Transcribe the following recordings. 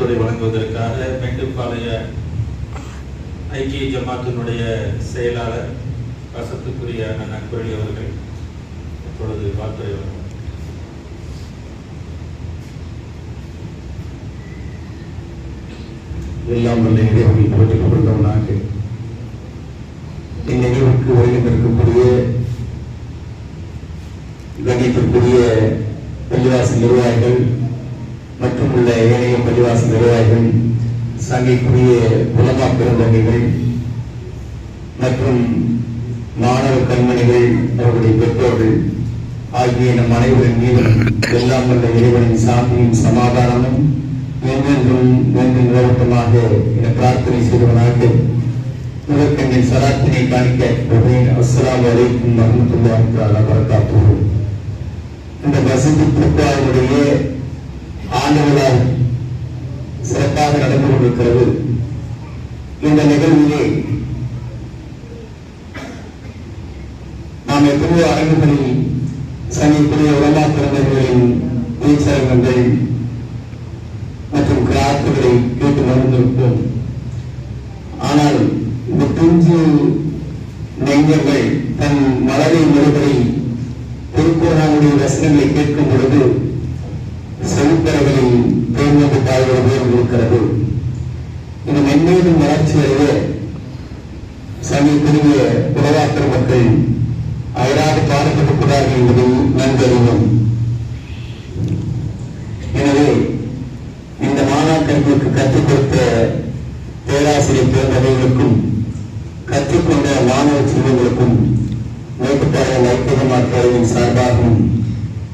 வாழ்த்துறை வழங்குவதற்காக மேட்டுப்பாளைய ஐக்கிய ஜமாத்தினுடைய செயலாளர் வசத்துக்குரிய அண்ணன் அன்பழி அவர்கள் இப்பொழுது வாழ்த்துறை வழங்குவார் எல்லாம் வல்ல இடைவெளி போற்றிக் கொண்டவனாக இந்நிகழ்வுக்கு வருகின்றிருக்கக்கூடிய கணித்திற்குரிய பள்ளிவாசி நிர்வாகிகள் உள்ள ஏனைய பள்ளிவாசல் நிர்வாகிகள் சங்கைக்குரிய உலமா பெருந்தகைகள் மற்றும் மாணவ கண்மணிகள் அவருடைய பெற்றோர்கள் ஆகிய நம் அனைவரின் மீதும் எல்லாம் வல்ல இறைவனின் சாந்தியும் சமாதானமும் என்றென்றும் நன்றி நிலவட்டமாக என பிரார்த்தனை செய்தவனாக முதற்கண்ணின் சராத்தினை காணிக்க அஸ்லாம் அஸ்ஸலாமு அலைக்கும் வரமத்துல்லாஹி தஆலா வரகாத்துஹு இந்த வசதி திருப்பாவினுடைய ஆண்டு விழா சிறப்பாக நடந்து கொண்டிருக்கிறது. இந்த நிகழ்விலே நாம் எப்போது அரங்குகளில் சமீபத்திய உலமா பிறந்தவர்களின் பேச்சரங்கங்கள் மற்றும் கிராத்துகளை கேட்டு மறந்திருப்போம் ஆனால் இந்த பிஞ்சு நெஞ்சர்கள் தன் மலரை மறுபடி திருக்கோணாவுடைய ரசனங்களை கேட்கும் பொழுது செவிப்பறவைகளில் தேர்ந்தெடுத்து பாய்வது போல் இருக்கிறது. இது மென்மேலும் வளர்ச்சி சமீபத்திய உலகாக்கர் மக்கள் அயராது பாதிக்கப்பட்டுள்ளார்கள் என்பதை நன்கறிவோம் எனவே இந்த மாணாக்கர்களுக்கு கற்றுக் கொடுத்த பேராசிரியர் பேரவைகளுக்கும் கற்றுக்கொண்ட மாணவ செல்வங்களுக்கும் மேட்டுப்பாளையம் ஐக்கியமாற்றவின்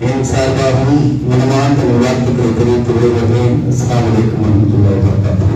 என் சார்பாகவும் மனமார்ந்த வாழ்த்துக்களை தெரிவித்து விடுகிறேன் அஸ்லாம் வலைக்கம் வரமத்துல்லாஹி வபரகாத்துஹு.